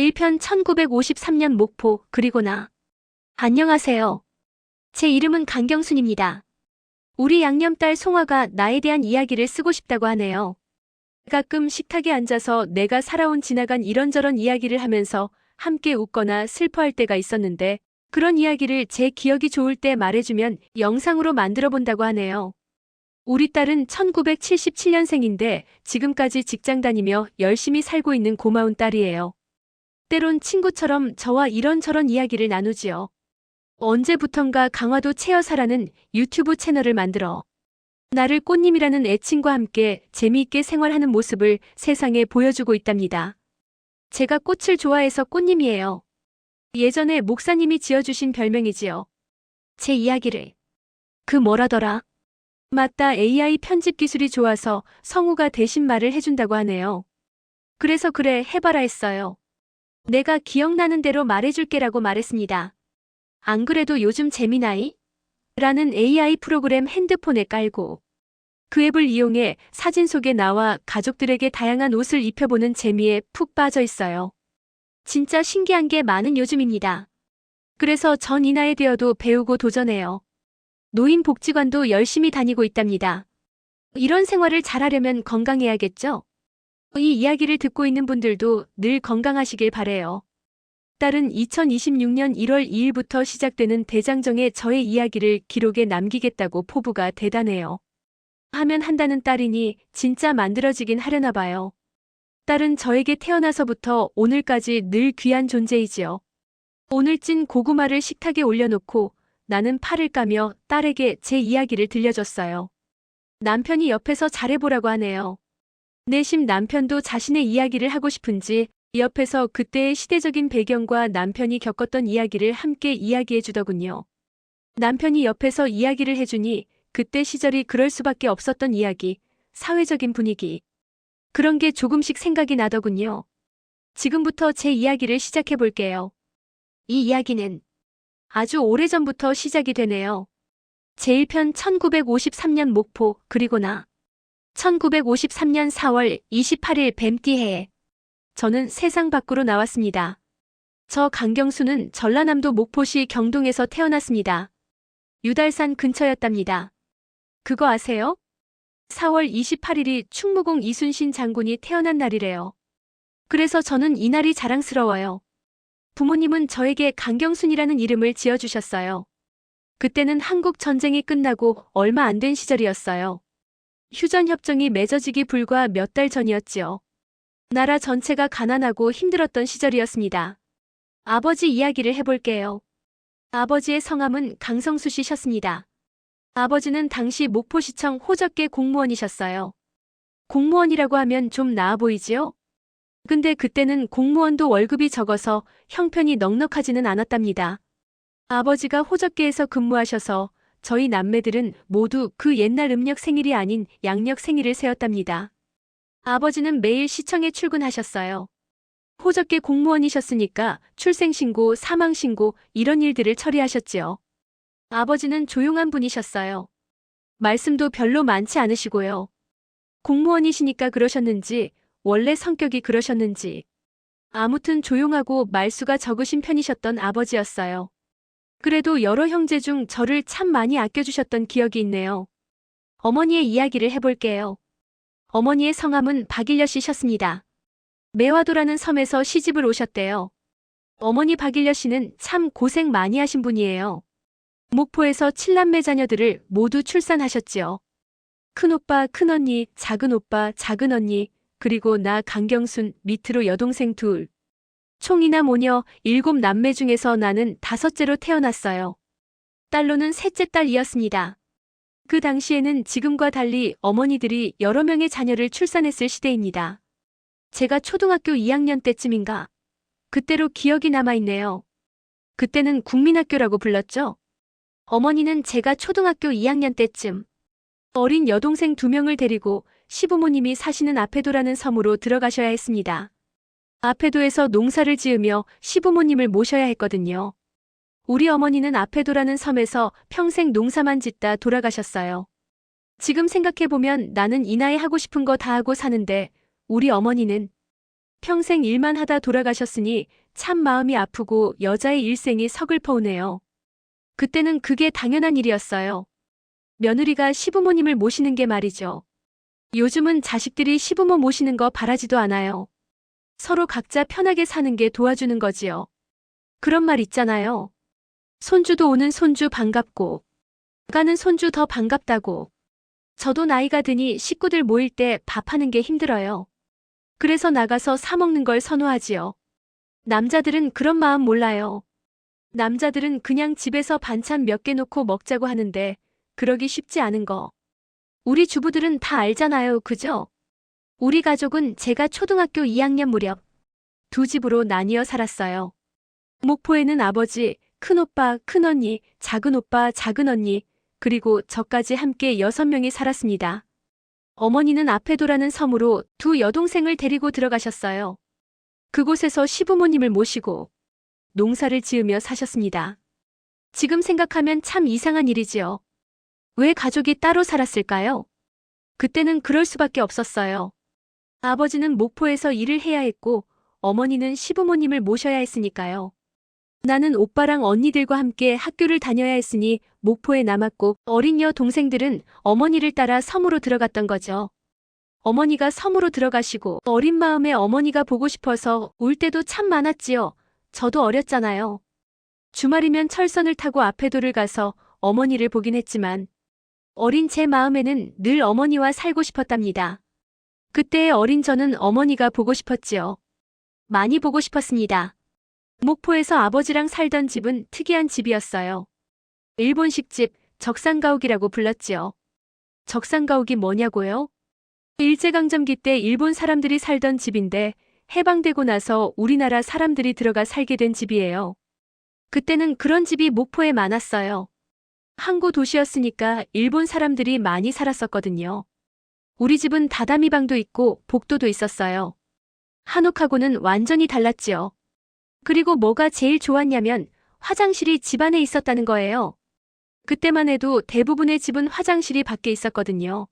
1편 1953년 목포 그리고 나. 안녕하세요. 제 이름은 강경순입니다. 우리 양념딸 송아가 나에 대한 이야기를 쓰고 싶다고 하네요. 가끔 식탁에 앉아서 내가 살아온 지나간 이런저런 이야기를 하면서 함께 웃거나 슬퍼할 때가 있었는데 그런 이야기를 제 기억이 좋을 때 말해주면 영상으로 만들어 본다고 하네요. 우리 딸은 1977년생인데 지금까지 직장 다니며 열심히 살고 있는 고마운 딸이에요. 때론 친구처럼 저와 이런저런 이야기를 나누지요. 언제부턴가 강화도 체어사라는 유튜브 채널을 만들어 나를 꽃님이라는 애칭과 함께 재미있게 생활하는 모습을 세상에 보여주고 있답니다. 제가 꽃을 좋아해서 꽃님이에요. 예전에 목사님이 지어주신 별명이지요. 제 이야기를. 그 뭐라더라? 맞다 AI 편집 기술이 좋아서 성우가 대신 말을 해준다고 하네요. 그래서 그래 해봐라 했어요. 내가 기억나는 대로 말해줄게라고 말했습니다. 안 그래도 요즘 재미나이? 라는 AI 프로그램 핸드폰에 깔고 그 앱을 이용해 사진 속에 나와 가족들에게 다양한 옷을 입혀보는 재미에 푹 빠져 있어요. 진짜 신기한 게 많은 요즘입니다. 그래서 전 이 나이 되어도 배우고 도전해요. 노인복지관도 열심히 다니고 있답니다. 이런 생활을 잘하려면 건강해야겠죠? 이 이야기를 듣고 있는 분들도 늘 건강하시길 바래요. 딸은 2026년 1월 2일부터 시작되는 대장정의 저의 이야기를 기록에 남기겠다고 포부가 대단해요. 하면 한다는 딸이니 진짜 만들어지긴 하려나 봐요. 딸은 저에게 태어나서부터 오늘까지 늘 귀한 존재이지요. 오늘 찐 고구마를 식탁에 올려놓고 나는 팔을 까며 딸에게 제 이야기를 들려줬어요. 남편이 옆에서 잘해보라고 하네요. 내심 남편도 자신의 이야기를 하고 싶은지 옆에서 그때의 시대적인 배경과 남편이 겪었던 이야기를 함께 이야기해 주더군요. 남편이 옆에서 이야기를 해주니 그때 시절이 그럴 수밖에 없었던 이야기, 사회적인 분위기. 그런 게 조금씩 생각이 나더군요. 지금부터 제 이야기를 시작해 볼게요. 이 이야기는 아주 오래전부터 시작이 되네요. 제1편 1953년 목포, 그리고 나. 1953년 4월 28일 뱀띠해에 저는 세상 밖으로 나왔습니다. 저 강경수는 전라남도 목포시 경동에서 태어났습니다. 유달산 근처였답니다. 그거 아세요? 4월 28일이 충무공 이순신 장군이 태어난 날이래요. 그래서 저는 이 날이 자랑스러워요. 부모님은 저에게 강경순이라는 이름을 지어주셨어요. 그때는 한국 전쟁이 끝나고 얼마 안 된 시절이었어요. 휴전 협정이 맺어지기 불과 몇 달 전이었지요. 나라 전체가 가난하고 힘들었던 시절이었습니다. 아버지 이야기를 해볼게요. 아버지의 성함은 강성수 씨셨습니다. 아버지는 당시 목포시청 호적계 공무원이셨어요. 공무원이라고 하면 좀 나아 보이지요? 근데 그때는 공무원도 월급이 적어서 형편이 넉넉하지는 않았답니다. 아버지가 호적계에서 근무하셔서 저희 남매들은 모두 그 옛날 음력 생일이 아닌 양력 생일을 세웠답니다. 아버지는 매일 시청에 출근하셨어요. 호적계 공무원이셨으니까 출생신고, 사망신고 이런 일들을 처리하셨지요. 아버지는 조용한 분이셨어요. 말씀도 별로 많지 않으시고요. 공무원이시니까 그러셨는지 원래 성격이 그러셨는지 아무튼 조용하고 말수가 적으신 편이셨던 아버지였어요. 그래도 여러 형제 중 저를 참 많이 아껴주셨던 기억이 있네요. 어머니의 이야기를 해볼게요. 어머니의 성함은 박일려 씨셨습니다. 매화도라는 섬에서 시집을 오셨대요. 어머니 박일려 씨는 참 고생 많이 하신 분이에요. 목포에서 칠남매 자녀들을 모두 출산하셨지요. 큰오빠, 큰언니, 작은오빠, 작은언니, 그리고 나 강경순 밑으로 여동생 둘. 총이나 모녀 일곱 남매 중에서 나는 다섯째로 태어났어요. 딸로는 셋째 딸이었습니다. 그 당시에는 지금과 달리 어머니들이 여러 명의 자녀를 출산했을 시대입니다. 제가 초등학교 2학년 때쯤인가. 그때로 기억이 남아있네요. 그때는 국민학교라고 불렀죠. 어머니는 제가 초등학교 2학년 때쯤 어린 여동생 두 명을 데리고 시부모님이 사시는 아페도라는 섬으로 들어가셔야 했습니다. 아페도에서 농사를 지으며 시부모님을 모셔야 했거든요. 우리 어머니는 아페도라는 섬에서 평생 농사만 짓다 돌아가셨어요. 지금 생각해보면 나는 이 나이 하고 싶은 거 다 하고 사는데 우리 어머니는 평생 일만 하다 돌아가셨으니 참 마음이 아프고 여자의 일생이 서글퍼오네요. 그때는 그게 당연한 일이었어요. 며느리가 시부모님을 모시는 게 말이죠. 요즘은 자식들이 시부모 모시는 거 바라지도 않아요. 서로 각자 편하게 사는 게 도와주는 거지요. 그런 말 있잖아요. 손주도 오는 손주 반갑고, 가는 손주 더 반갑다고. 저도 나이가 드니 식구들 모일 때 밥하는 게 힘들어요. 그래서 나가서 사먹는 걸 선호하지요. 남자들은 그런 마음 몰라요. 남자들은 그냥 집에서 반찬 몇 개 놓고 먹자고 하는데, 그러기 쉽지 않은 거. 우리 주부들은 다 알잖아요, 그죠? 우리 가족은 제가 초등학교 2학년 무렵 두 집으로 나뉘어 살았어요. 목포에는 아버지, 큰오빠, 큰언니, 작은오빠, 작은언니, 그리고 저까지 함께 여섯 명이 살았습니다. 어머니는 앞에도라는 섬으로 두 여동생을 데리고 들어가셨어요. 그곳에서 시부모님을 모시고 농사를 지으며 사셨습니다. 지금 생각하면 참 이상한 일이지요. 왜 가족이 따로 살았을까요? 그때는 그럴 수밖에 없었어요. 아버지는 목포에서 일을 해야 했고, 어머니는 시부모님을 모셔야 했으니까요. 나는 오빠랑 언니들과 함께 학교를 다녀야 했으니 목포에 남았고 어린 여 동생들은 어머니를 따라 섬으로 들어갔던 거죠. 어머니가 섬으로 들어가시고 어린 마음에 어머니가 보고 싶어서 울 때도 참 많았지요. 저도 어렸잖아요. 주말이면 철선을 타고 앞에도를 가서 어머니를 보긴 했지만 어린 제 마음에는 늘 어머니와 살고 싶었답니다. 그때의 어린 저는 어머니가 보고 싶었지요. 많이 보고 싶었습니다. 목포에서 아버지랑 살던 집은 특이한 집이었어요. 일본식 집, 적산가옥이라고 불렀지요. 적산가옥이 뭐냐고요? 일제강점기 때 일본 사람들이 살던 집인데 해방되고 나서 우리나라 사람들이 들어가 살게 된 집이에요. 그때는 그런 집이 목포에 많았어요. 항구 도시였으니까 일본 사람들이 많이 살았었거든요. 우리 집은 다다미 방도 있고 복도도 있었어요. 한옥하고는 완전히 달랐지요. 그리고 뭐가 제일 좋았냐면 화장실이 집 안에 있었다는 거예요. 그때만 해도 대부분의 집은 화장실이 밖에 있었거든요.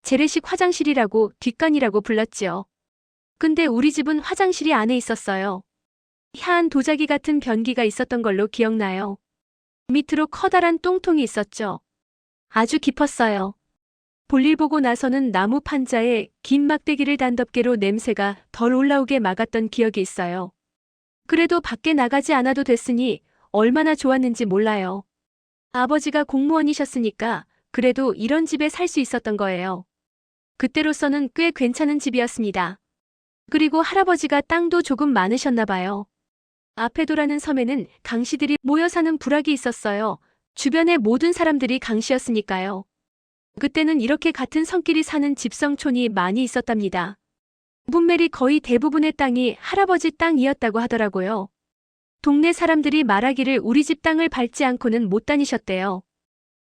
재래식 화장실이라고 뒷간이라고 불렀지요. 근데 우리 집은 화장실이 안에 있었어요. 하얀 도자기 같은 변기가 있었던 걸로 기억나요. 밑으로 커다란 똥통이 있었죠. 아주 깊었어요. 볼일 보고 나서는 나무 판자에 긴 막대기를 단덮개로 냄새가 덜 올라오게 막았던 기억이 있어요. 그래도 밖에 나가지 않아도 됐으니 얼마나 좋았는지 몰라요. 아버지가 공무원이셨으니까 그래도 이런 집에 살 수 있었던 거예요. 그때로서는 꽤 괜찮은 집이었습니다. 그리고 할아버지가 땅도 조금 많으셨나 봐요. 아페도라는 섬에는 강씨들이 모여 사는 부락이 있었어요. 주변의 모든 사람들이 강씨였으니까요. 그때는 이렇게 같은 성끼리 사는 집성촌이 많이 있었답니다. 문멜이 거의 대부분의 땅이 할아버지 땅이었다고 하더라고요. 동네 사람들이 말하기를 우리 집 땅을 밟지 않고는 못 다니셨대요.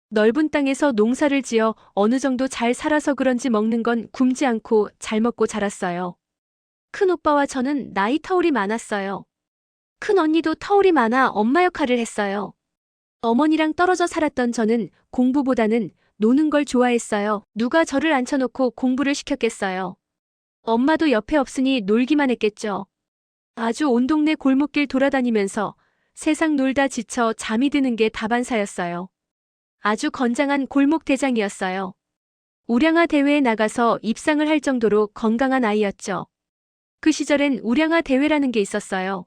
넓은 땅에서 농사를 지어 어느 정도 잘 살아서 그런지 먹는 건 굶지 않고 잘 먹고 자랐어요. 큰 오빠와 저는 나이 터울이 많았어요. 큰 언니도 터울이 많아 엄마 역할을 했어요. 어머니랑 떨어져 살았던 저는 공부보다는 노는 걸 좋아했어요. 누가 저를 앉혀놓고 공부를 시켰겠어요. 엄마도 옆에 없으니 놀기만 했겠죠. 아주 온 동네 골목길 돌아다니면서 세상 놀다 지쳐 잠이 드는 게 다반사였어요. 아주 건장한 골목 대장이었어요. 우량아 대회에 나가서 입상을 할 정도로 건강한 아이였죠. 그 시절엔 우량아 대회라는 게 있었어요.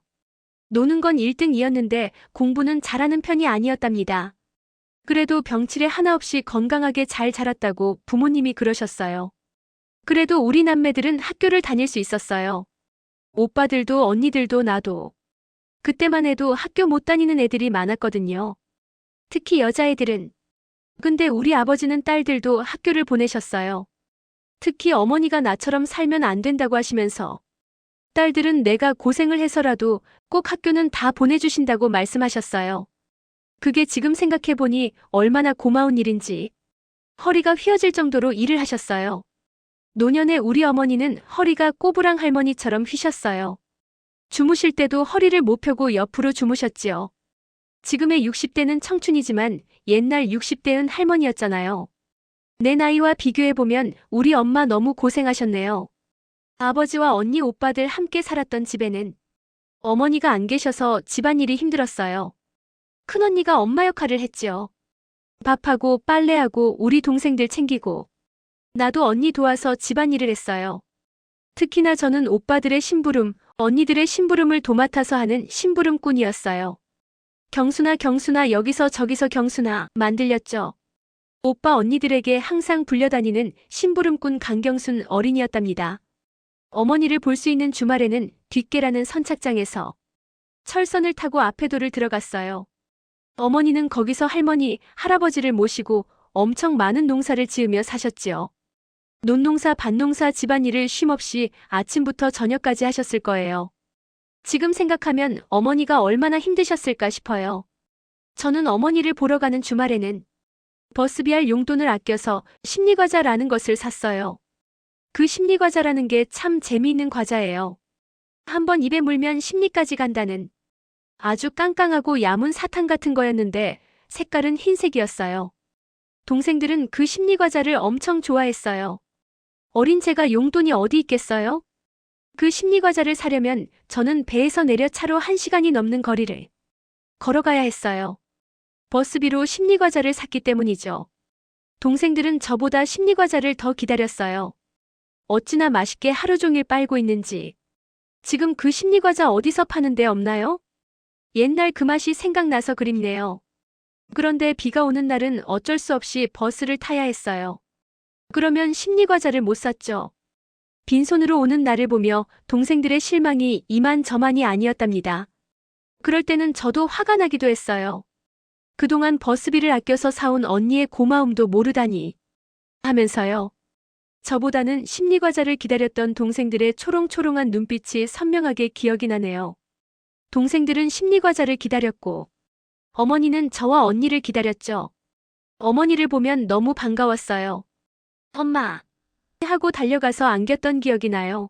노는 건 1등이었는데 공부는 잘하는 편이 아니었답니다. 그래도 병치레 하나 없이 건강하게 잘 자랐다고 부모님이 그러셨어요. 그래도 우리 남매들은 학교를 다닐 수 있었어요. 오빠들도 언니들도 나도. 그때만 해도 학교 못 다니는 애들이 많았거든요. 특히 여자애들은. 근데 우리 아버지는 딸들도 학교를 보내셨어요. 특히 어머니가 나처럼 살면 안 된다고 하시면서 딸들은 내가 고생을 해서라도 꼭 학교는 다 보내주신다고 말씀하셨어요. 그게 지금 생각해보니 얼마나 고마운 일인지. 허리가 휘어질 정도로 일을 하셨어요. 노년에 우리 어머니는 허리가 꼬부랑 할머니처럼 휘셨어요. 주무실 때도 허리를 못 펴고 옆으로 주무셨지요. 지금의 60대는 청춘이지만 옛날 60대은 할머니였잖아요. 내 나이와 비교해보면 우리 엄마 너무 고생하셨네요. 아버지와 언니 오빠들 함께 살았던 집에는 어머니가 안 계셔서 집안일이 힘들었어요. 큰언니가 엄마 역할을 했지요. 밥하고 빨래하고 우리 동생들 챙기고 나도 언니 도와서 집안일을 했어요. 특히나 저는 오빠들의 심부름, 언니들의 심부름을 도맡아서 하는 심부름꾼이었어요. 경수나 경수나 여기서 저기서 경수나 만들렸죠. 오빠 언니들에게 항상 불려다니는 심부름꾼 강경순 어린이였답니다. 어머니를 볼 수 있는 주말에는 뒷계라는 선착장에서 철선을 타고 앞에도를 들어갔어요. 어머니는 거기서 할머니, 할아버지를 모시고 엄청 많은 농사를 지으며 사셨지요. 논농사, 밭농사 집안일을 쉼없이 아침부터 저녁까지 하셨을 거예요. 지금 생각하면 어머니가 얼마나 힘드셨을까 싶어요. 저는 어머니를 보러 가는 주말에는 버스비 할 용돈을 아껴서 심리과자라는 것을 샀어요. 그 심리과자라는 게 참 재미있는 과자예요. 한번 입에 물면 심리까지 간다는 아주 깡깡하고 야문 사탕 같은 거였는데 색깔은 흰색이었어요. 동생들은 그 심리과자를 엄청 좋아했어요. 어린 제가 용돈이 어디 있겠어요? 그 심리과자를 사려면 저는 배에서 내려 차로 한 시간이 넘는 거리를 걸어가야 했어요. 버스비로 심리과자를 샀기 때문이죠. 동생들은 저보다 심리과자를 더 기다렸어요. 어찌나 맛있게 하루 종일 빨고 있는지. 지금 그 심리과자 어디서 파는 데 없나요? 옛날 그 맛이 생각나서 그립네요. 그런데 비가 오는 날은 어쩔 수 없이 버스를 타야 했어요. 그러면 심리과자를 못 샀죠. 빈손으로 오는 나를 보며 동생들의 실망이 이만저만이 아니었답니다. 그럴 때는 저도 화가 나기도 했어요. 그동안 버스비를 아껴서 사온 언니의 고마움도 모르다니. 하면서요. 저보다는 심리과자를 기다렸던 동생들의 초롱초롱한 눈빛이 선명하게 기억이 나네요. 동생들은 심리과자를 기다렸고, 어머니는 저와 언니를 기다렸죠. 어머니를 보면 너무 반가웠어요. 엄마! 하고 달려가서 안겼던 기억이 나요.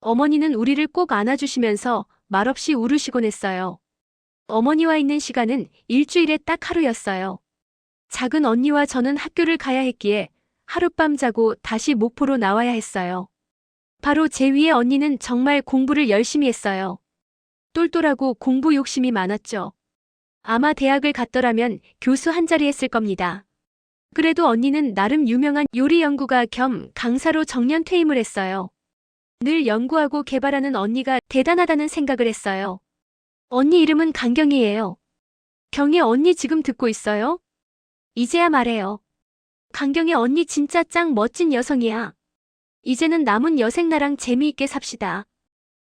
어머니는 우리를 꼭 안아주시면서 말없이 울으시곤 했어요. 어머니와 있는 시간은 일주일에 딱 하루였어요. 작은 언니와 저는 학교를 가야 했기에 하룻밤 자고 다시 목포로 나와야 했어요. 바로 제 위에 언니는 정말 공부를 열심히 했어요. 똘똘하고 공부 욕심이 많았죠. 아마 대학을 갔더라면 교수 한 자리 했을 겁니다. 그래도 언니는 나름 유명한 요리 연구가 겸 강사로 정년 퇴임을 했어요. 늘 연구하고 개발하는 언니가 대단하다는 생각을 했어요. 언니 이름은 강경이에요. 경희 언니 지금 듣고 있어요? 이제야 말해요. 강경이 언니 진짜 짱 멋진 여성이야. 이제는 남은 여생 나랑 재미있게 삽시다.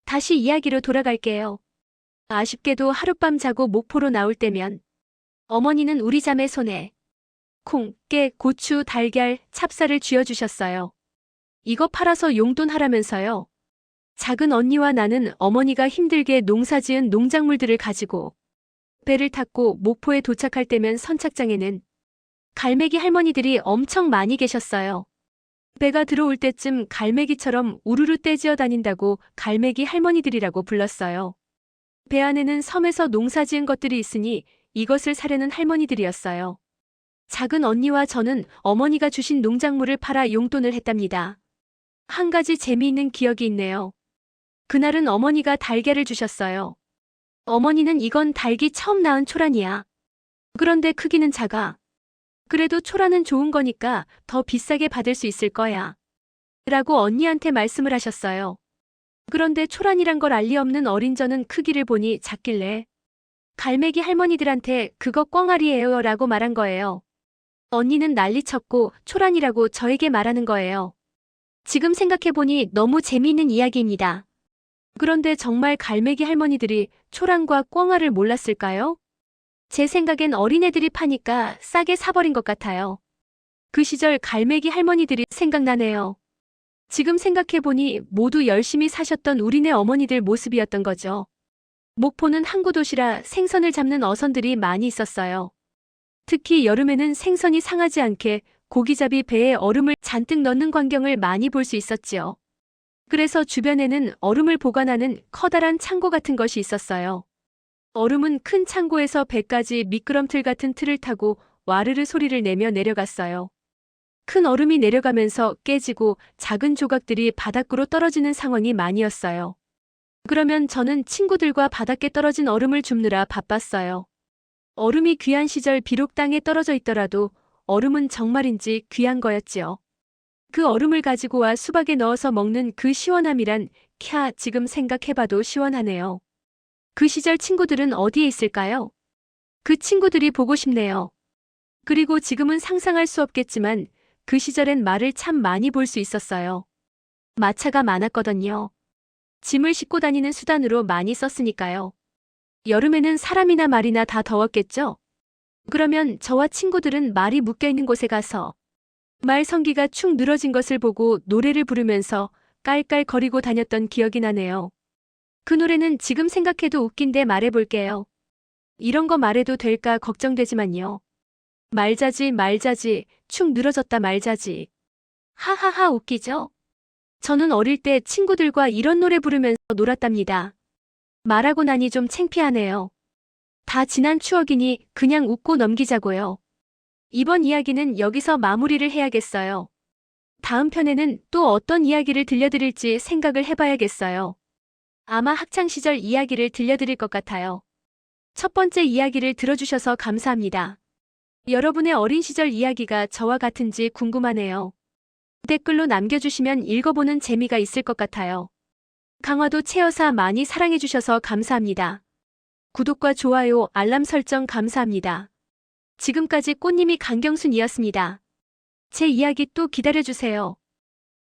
다시 이야기로 돌아갈게요. 아쉽게도 하룻밤 자고 목포로 나올 때면 어머니는 우리 자매 손에 콩, 깨, 고추, 달걀, 찹쌀을 쥐어주셨어요. 이거 팔아서 용돈 하라면서요. 작은 언니와 나는 어머니가 힘들게 농사지은 농작물들을 가지고 배를 탔고 목포에 도착할 때면 선착장에는 갈매기 할머니들이 엄청 많이 계셨어요. 배가 들어올 때쯤 갈매기처럼 우르르 떼지어 다닌다고 갈매기 할머니들이라고 불렀어요. 배 안에는 섬에서 농사 지은 것들이 있으니 이것을 사려는 할머니들이었어요. 작은 언니와 저는 어머니가 주신 농작물을 팔아 용돈을 했답니다. 한 가지 재미있는 기억이 있네요. 그날은 어머니가 달걀을 주셨어요. 어머니는 이건 닭이 처음 낳은 초란이야. 그런데 크기는 작아. 그래도 초란은 좋은 거니까 더 비싸게 받을 수 있을 거야. 라고 언니한테 말씀을 하셨어요. 그런데 초란이란 걸 알리 없는 어린 저는 크기를 보니 작길래 갈매기 할머니들한테 그거 꽝알이에요 라고 말한 거예요. 언니는 난리쳤고 초란이라고 저에게 말하는 거예요. 지금 생각해보니 너무 재미있는 이야기입니다. 그런데 정말 갈매기 할머니들이 초란과 꽝알을 몰랐을까요? 제 생각엔 어린애들이 파니까 싸게 사버린 것 같아요. 그 시절 갈매기 할머니들이 생각나네요. 지금 생각해보니 모두 열심히 사셨던 우리네 어머니들 모습이었던 거죠. 목포는 항구 도시라 생선을 잡는 어선들이 많이 있었어요. 특히 여름에는 생선이 상하지 않게 고기잡이 배에 얼음을 잔뜩 넣는 광경을 많이 볼 수 있었지요. 그래서 주변에는 얼음을 보관하는 커다란 창고 같은 것이 있었어요. 얼음은 큰 창고에서 배까지 미끄럼틀 같은 틀을 타고 와르르 소리를 내며 내려갔어요. 큰 얼음이 내려가면서 깨지고 작은 조각들이 바닥으로 떨어지는 상황이 많이었어요. 그러면 저는 친구들과 바닥에 떨어진 얼음을 줍느라 바빴어요. 얼음이 귀한 시절 비록 땅에 떨어져 있더라도 얼음은 정말인지 귀한 거였지요. 그 얼음을 가지고 와 수박에 넣어서 먹는 그 시원함이란 캬 지금 생각해봐도 시원하네요. 그 시절 친구들은 어디에 있을까요? 그 친구들이 보고 싶네요. 그리고 지금은 상상할 수 없겠지만 그 시절엔 말을 참 많이 볼 수 있었어요. 마차가 많았거든요. 짐을 싣고 다니는 수단으로 많이 썼으니까요. 여름에는 사람이나 말이나 다 더웠겠죠? 그러면 저와 친구들은 말이 묶여 있는 곳에 가서 말 성기가 축 늘어진 것을 보고 노래를 부르면서 깔깔거리고 다녔던 기억이 나네요. 그 노래는 지금 생각해도 웃긴데 말해볼게요. 이런 거 말해도 될까 걱정되지만요. 말자지 말자지 축 늘어졌다 말자지. 하하하 웃기죠? 저는 어릴 때 친구들과 이런 노래 부르면서 놀았답니다. 말하고 나니 좀 창피하네요. 다 지난 추억이니 그냥 웃고 넘기자고요. 이번 이야기는 여기서 마무리를 해야겠어요. 다음 편에는 또 어떤 이야기를 들려드릴지 생각을 해봐야겠어요. 아마 학창시절 이야기를 들려드릴 것 같아요. 첫 번째 이야기를 들어주셔서 감사합니다. 여러분의 어린 시절 이야기가 저와 같은지 궁금하네요. 댓글로 남겨주시면 읽어보는 재미가 있을 것 같아요. 강화도 체여사 많이 사랑해주셔서 감사합니다. 구독과 좋아요, 알람 설정 감사합니다. 지금까지 꽃님이 강경순이었습니다. 제 이야기 또 기다려주세요.